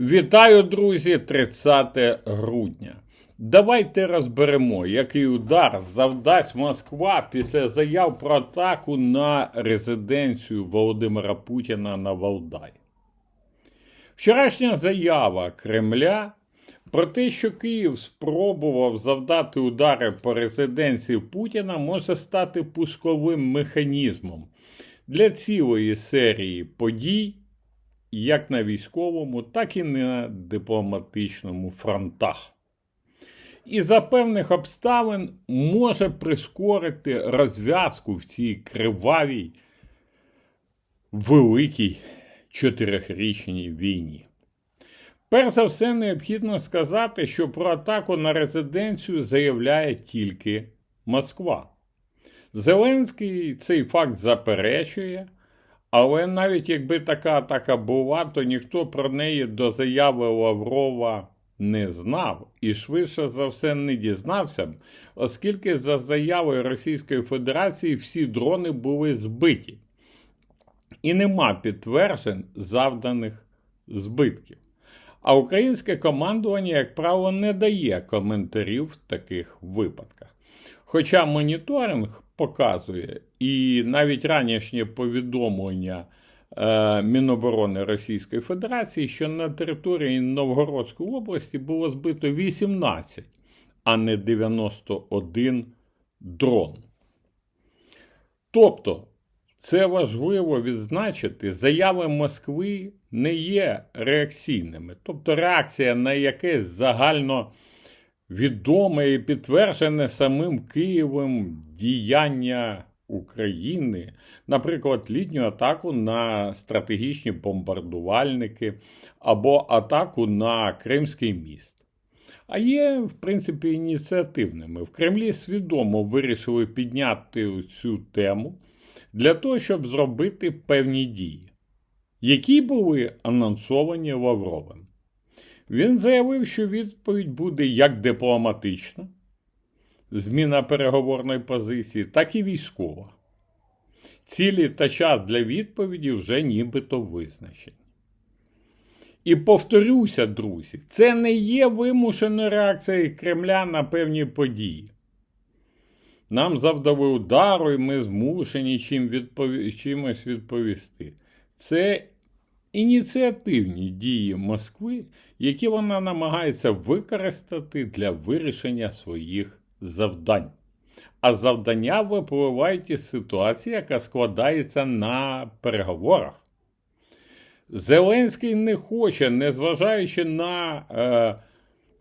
Вітаю, друзі, 30 грудня. Давайте розберемо, який удар завдасть Москва після заяв про атаку на резиденцію Володимира Путіна на Валдай. Вчорашня заява Кремля про те, що Київ спробував завдати удари по резиденції Путіна, може стати пусковим механізмом для цілої серії подій як на військовому, так і на дипломатичному фронтах. І за певних обставин може прискорити розв'язку в цій кривавій, великій чотирьохрічній війні. Перш за все, необхідно сказати, що про атаку на резиденцію заявляє тільки Москва. Зеленський цей факт заперечує. Але навіть якби така атака була, то ніхто про неї до заяви Лаврова не знав і швидше за все не дізнався б, оскільки за заявою Російської Федерації всі дрони були збиті. І нема підтверджень завданих збитків. А українське командування, як правило, не дає коментарів в таких випадках. Хоча моніторинг показує, і навіть ранішнє повідомлення е, Міноборони Російської Федерації, що на території Новгородської області було збито 18, а не 91 дрон. Тобто, це важливо відзначити, заяви Москви не є реакційними, тобто реакція на якесь загально відоме і підтверджене самим Києвом діяння України, наприклад, літню атаку на стратегічні бомбардувальники або атаку на Кримський міст. А є, в принципі, ініціативними. В Кремлі свідомо вирішили підняти цю тему для того, щоб зробити певні дії, які були анонсовані Лавровим. Він заявив, що відповідь буде як дипломатична, зміна переговорної позиції, так і військова. Цілі та час для відповіді вже нібито визначені. І повторюся, друзі, це не є вимушеною реакцією Кремля на певні події. Нам завдали удару, і ми змушені чим відпові... чимось відповісти. Це ініціативні дії Москви, які вона намагається використати для вирішення своїх завдань. А завдання випливають із ситуації, яка складається на переговорах. Зеленський не хоче, незважаючи на е,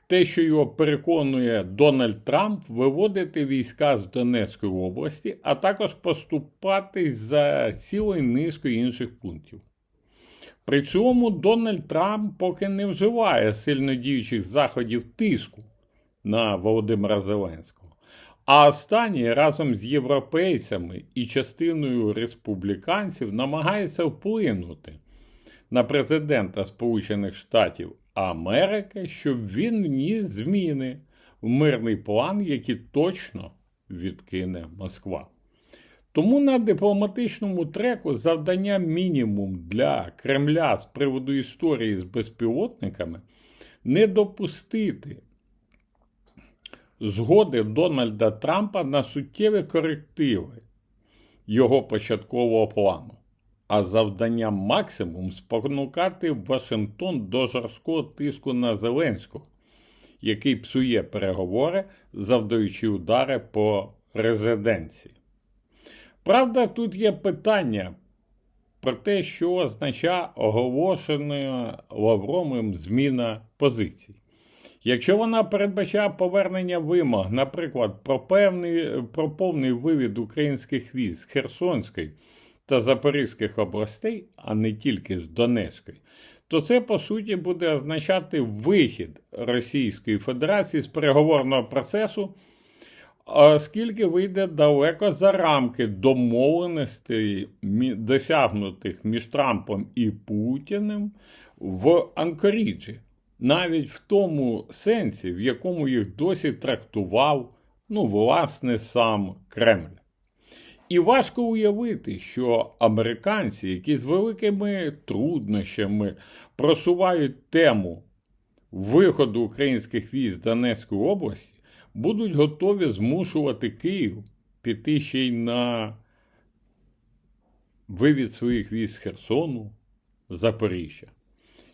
те, що його переконує Дональд Трамп, виводити війська з Донецької області, а також поступати за цілою низкою інших пунктів. При цьому Дональд Трамп поки не вживає сильно діючих заходів тиску на Володимира Зеленського. А останній разом з європейцями і частиною республіканців намагається вплинути на президента Сполучених Штатів Америки, щоб він вніс зміни в мирний план, які точно відкине Москва. Тому на дипломатичному треку завдання мінімум для Кремля з приводу історії з безпілотниками не допустити згоди Дональда Трампа на суттєві корективи його початкового плану, а завдання максимум спонукати Вашингтон до жорсткого тиску на Зеленського, який псує переговори, завдаючи удари по резиденції. Правда, тут є питання про те, що означає оголошена Лавровим зміна позицій. Якщо вона передбачає повернення вимог, наприклад, про певний, про повний вивід українських військ з Херсонської та Запорізьких областей, а не тільки з Донецької, то це по суті буде означати вихід Російської Федерації з переговорного процесу оскільки вийде далеко за рамки домовленостей, досягнутих між Трампом і Путіним в Анкоріджі, навіть в тому сенсі, в якому їх досі трактував, ну, власне, сам Кремль. І важко уявити, що американці, які з великими труднощами просувають тему виходу українських військ з Донецької області, будуть готові змушувати Київ піти ще й на вивід своїх військ з Херсону, Запоріжжя.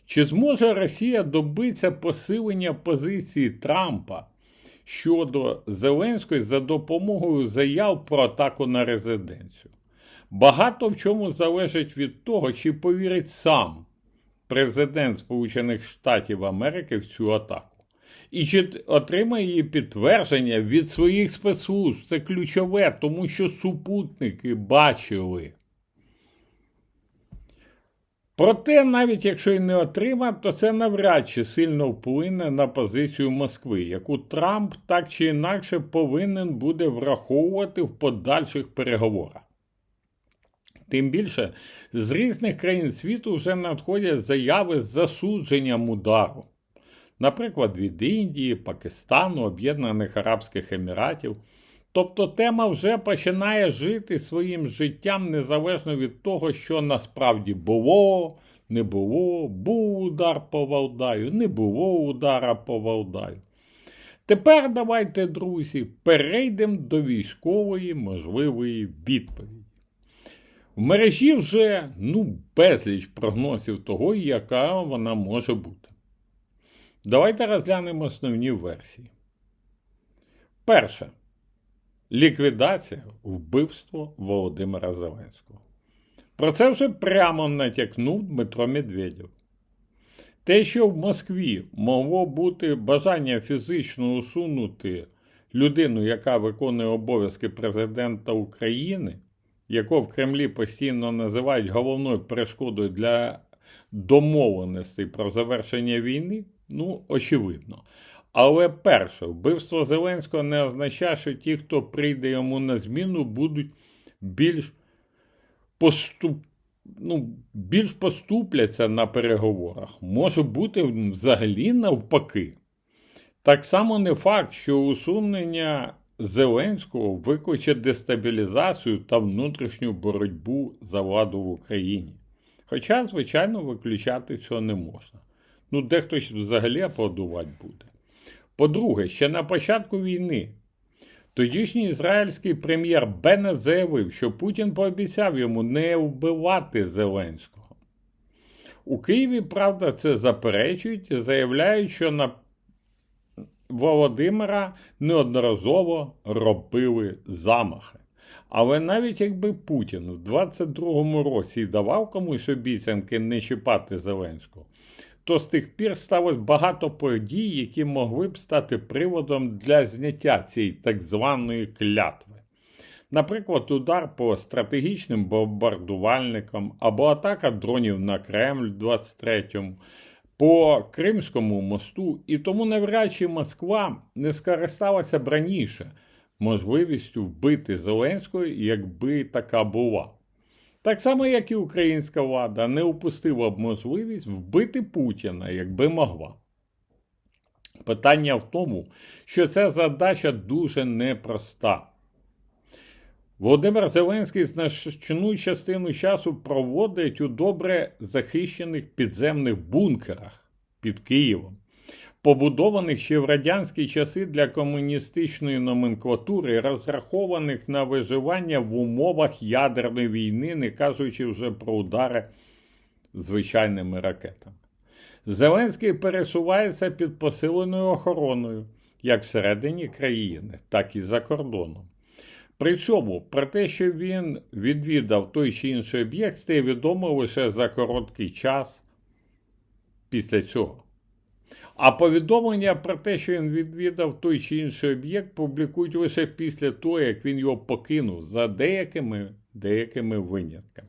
Чи зможе Росія добитися посилення позиції Трампа щодо Зеленської за допомогою заяв про атаку на резиденцію? Багато в чому залежить від того, чи повірить сам президент Сполучених Штатів Америки в цю атаку. І чи отримає підтвердження від своїх спецслужб. Це ключове, тому що супутники бачили. Проте, навіть якщо й не отримав, то це навряд чи сильно вплине на позицію Москви, яку Трамп так чи інакше повинен буде враховувати в подальших переговорах. Тим більше з різних країн світу вже надходять заяви з засудженням удару. Наприклад, від Індії, Пакистану, Об'єднаних Арабських Еміратів. Тобто тема вже починає жити своїм життям незалежно від того, що насправді було, не було, був удар по Валдаю, не було удара по Валдаю. Тепер давайте, друзі, перейдемо до військової можливої відповіді. В мережі вже ну, безліч прогнозів того, яка вона може бути. Давайте розглянемо основні версії. Перше. Ліквідація вбивство Володимира Зеленського. Про це вже прямо натякнув Дмитро Медведєв. Те, що в Москві могло бути бажання фізично усунути людину, яка виконує обов'язки президента України, яку в Кремлі постійно називають головною перешкодою для домовленостей про завершення війни, ну, очевидно. Але перше, вбивство Зеленського не означає, що ті, хто прийде йому на зміну, будуть більш поступ... ну, більш поступляться на переговорах. Може бути взагалі навпаки. Так само не факт, що усунення Зеленського викличе дестабілізацію та внутрішню боротьбу за владу в Україні. Хоча, звичайно, виключати цього не можна. Ну, дехто взагалі аплодувати буде. По-друге, ще на початку війни тодішній ізраїльський прем'єр Беннет заявив, що Путін пообіцяв йому не вбивати Зеленського. У Києві, правда, це заперечують і заявляють, що на Володимира неодноразово робили замахи. Але навіть якби Путін в 22-му році давав комусь обіцянки не чіпати Зеленського, то з тих пір сталося багато подій, які могли б стати приводом для зняття цієї так званої клятви. Наприклад, удар по стратегічним бомбардувальникам або атака дронів на Кремль в 23-му, по Кримському мосту, і тому навряд чи Москва не скористалася б раніше можливістю вбити Зеленського, якби така була. Так само, як і українська влада не упустила б можливість вбити Путіна, якби могла. Питання в тому, що ця задача дуже непроста. Володимир Зеленський значну частину часу проводить у добре захищених підземних бункерах під Києвом побудованих ще в радянські часи для комуністичної номенклатури, розрахованих на виживання в умовах ядерної війни, не кажучи вже про удари звичайними ракетами. Зеленський пересувається під посиленою охороною як всередині країни, так і за кордоном. При цьому про те, що він відвідав той чи інший об'єкт, стає відомо лише за короткий час після цього. А повідомлення про те, що він відвідав той чи інший об'єкт, публікують лише після того, як він його покинув за деякими деякими винятками.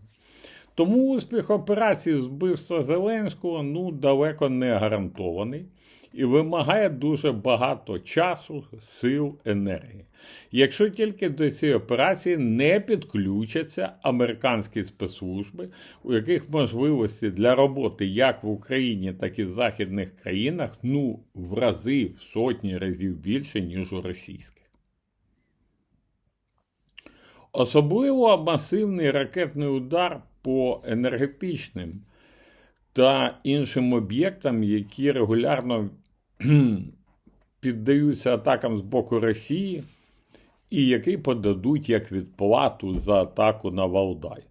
Тому успіх операції з вбивства Зеленського ну, далеко не гарантований і вимагає дуже багато часу, сил, енергії. Якщо тільки до цієї операції не підключаться американські спецслужби, у яких можливості для роботи як в Україні, так і в західних країнах ну в рази, в сотні разів більше, ніж у російських. Особливо масивний ракетний удар по енергетичним та іншим об'єктам, які регулярно піддаються атакам з боку Росії, і який подадуть як відплату за атаку на Валдай.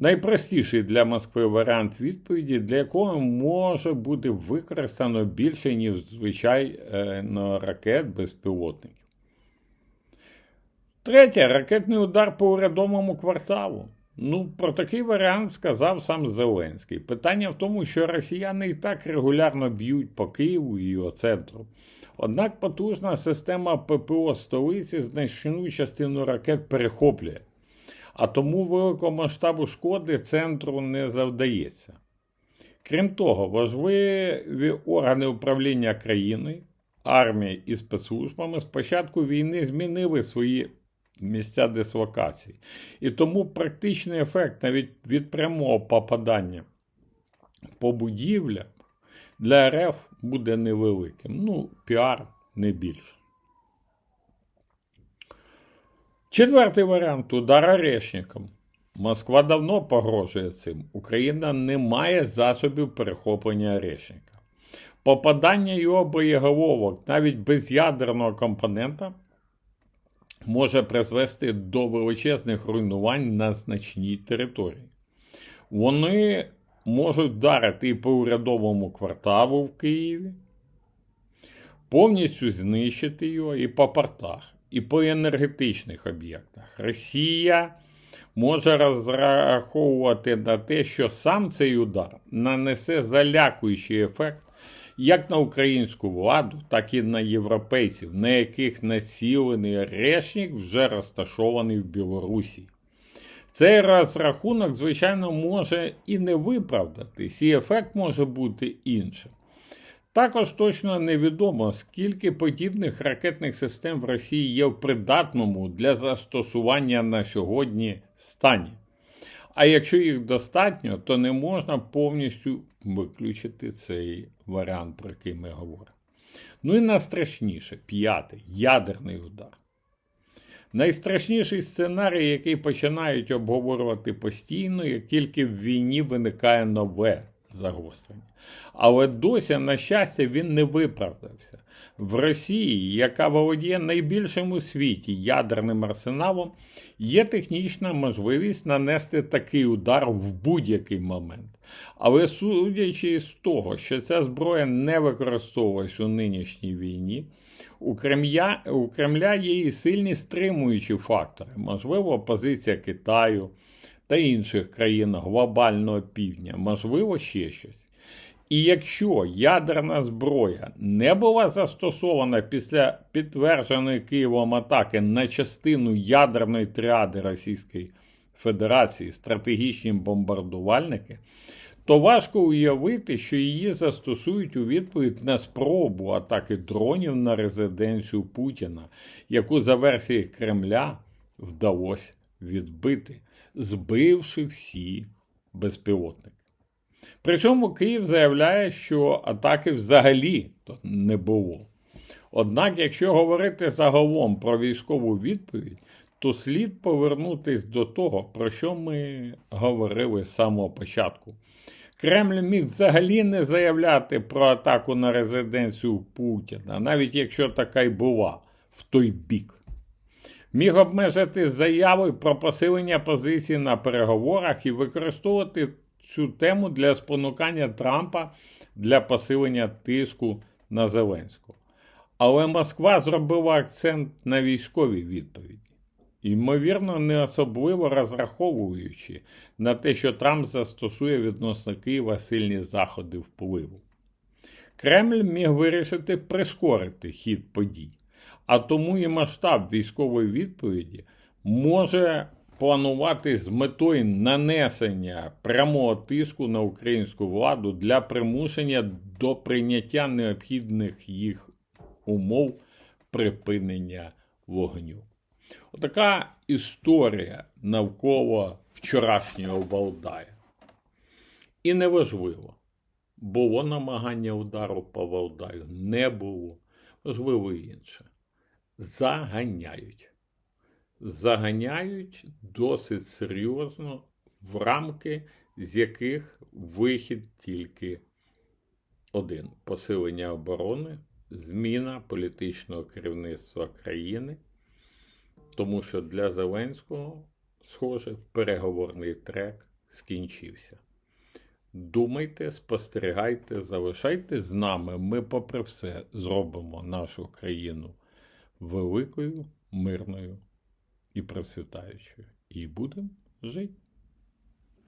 Найпростіший для Москви варіант відповіді, для якого може бути використано більше, ніж звичайно ракет безпілотників. Третє ракетний удар по урядовому кварталу. Ну, про такий варіант сказав сам Зеленський. Питання в тому, що росіяни і так регулярно б'ють по Києву і його центру. Однак потужна система ППО столиці значну частину ракет перехоплює, а тому великого масштабу шкоди центру не завдається. Крім того, важливі органи управління країною, армія і спецслужбами з початку війни змінили свої місця дислокації. І тому практичний ефект навіть від прямого попадання по будівлям для РФ буде невеликим. Ну, піар не більше. Четвертий варіант удар орешником. Москва давно погрожує цим. Україна не має засобів перехоплення орешника. Попадання його боєголовок навіть без ядерного компонента може призвести до величезних руйнувань на значній території. Вони можуть вдарити і по урядовому кварталу в Києві, повністю знищити його і по портах, і по енергетичних об'єктах. Росія може розраховувати на те, що сам цей удар нанесе залякуючий ефект як на українську владу, так і на європейців, на яких націлений решник вже розташований в Білорусі. Цей розрахунок, звичайно, може і не виправдатись, і ефект може бути іншим. Також точно невідомо, скільки подібних ракетних систем в Росії є в придатному для застосування на сьогодні стані. А якщо їх достатньо, то не можна повністю виключити цей варіант, про який ми говоримо. Ну і найстрашніше, п'ятий ядерний удар. Найстрашніший сценарій, який починають обговорювати постійно, як тільки в війні виникає нове загострення. Але досі, на щастя, він не виправдався. В Росії, яка володіє найбільшим у світі ядерним арсеналом, є технічна можливість нанести такий удар в будь-який момент. Але судячи з того, що ця зброя не використовувалась у нинішній війні, у Кремля, у Кремля є і сильні стримуючі фактори, можливо, позиція Китаю та інших країн глобального півдня, можливо, ще щось. І якщо ядерна зброя не була застосована після підтвердженої Києвом атаки на частину ядерної тріади Російської Федерації стратегічні бомбардувальники, то важко уявити, що її застосують у відповідь на спробу атаки дронів на резиденцію Путіна, яку за версією Кремля вдалося відбити, збивши всі безпілотники. Причому Київ заявляє, що атаки взагалі не було. Однак, якщо говорити загалом про військову відповідь, то слід повернутися до того, про що ми говорили з самого початку. Кремль міг взагалі не заявляти про атаку на резиденцію Путіна, навіть якщо така й була в той бік. Міг обмежити заяви про посилення позицій на переговорах і використовувати цю тему для спонукання Трампа для посилення тиску на Зеленського. Але Москва зробила акцент на військовій відповіді, ймовірно, не особливо розраховуючи на те, що Трамп застосує відносно Києва сильні заходи впливу. Кремль міг вирішити прискорити хід подій, а тому і масштаб військової відповіді може планувати з метою нанесення прямого тиску на українську владу для примушення до прийняття необхідних їх умов припинення вогню. Отака історія навколо вчорашнього Валдая. І неважливо, було намагання удару по Валдаю, не було. Важливо інше. Заганяють. заганяють досить серйозно в рамки, з яких вихід тільки один: посилення оборони, зміна політичного керівництва країни. Тому що для Зеленського, схоже, переговорний трек скінчився. Думайте, спостерігайте, залишайтесь з нами. Ми, попри все, зробимо нашу країну великою, мирною і процвітаючою. І будемо жити.